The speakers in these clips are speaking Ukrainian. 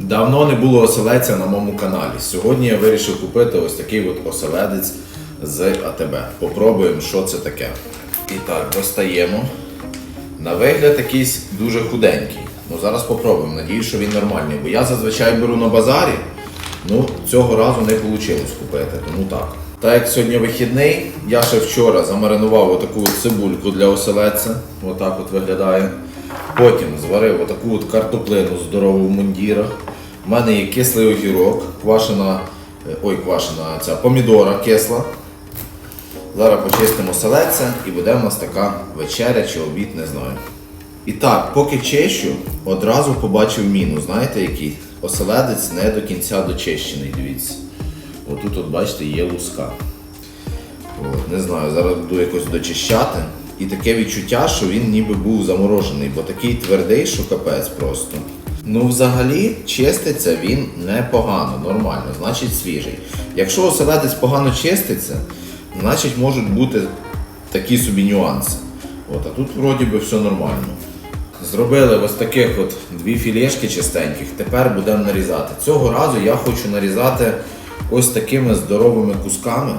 Давно не було оселедця на моєму каналі. Сьогодні я вирішив купити ось такий от оселедець з АТБ. Попробуємо, що це таке. І так, достаємо. На вигляд якийсь дуже худенький. Ну зараз попробуємо. Надіюсь, що він нормальний. Бо я зазвичай беру на базарі. Ну, цього разу не вийшло купити, тому так. Так як сьогодні вихідний, я ще вчора замаринував отаку цибульку для оселедця. Отак от виглядає. Потім зварив отаку от картоплину здорову в мундірах. У мене є кислий огірок, квашена, е, ой, квашена ця помідора кисла. Зараз почистимо оселедця і буде в нас така вечеря чи обід, не знаю. І так, поки чищу, одразу побачив мінус. Знаєте який? Оселедець не до кінця дочищений, дивіться. Отут, от, бачите, є луска. От, не знаю, зараз буду якось дочищати. І таке відчуття, що він ніби був заморожений, бо такий твердий, що капець просто. Ну, взагалі, чиститься він непогано, нормально, значить свіжий. Якщо оселедець погано чиститься, значить можуть бути такі собі нюанси. От, а тут вроді би все нормально. Зробили ось таких от дві філешки чистеньких, тепер будемо нарізати. Цього разу я хочу нарізати ось такими здоровими кусками.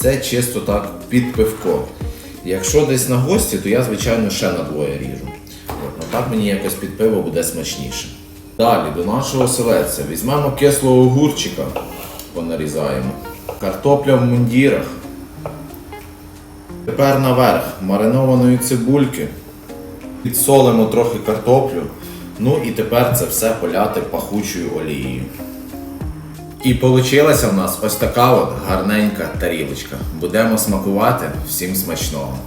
Це чисто так під пивко. Якщо десь на гості, то я, звичайно, ще на двоє ріжу. От, ну так мені якось під пиво буде смачніше. Далі до нашого оселедця візьмемо кислого огурчика, понарізаємо. Картопля в мундірах. Тепер наверх маринованої цибульки. Підсолимо трохи картоплю. Ну і тепер це все поляти пахучою олією. І получилася в нас ось така от гарненька тарілочка. Будемо смакувати всім смачного.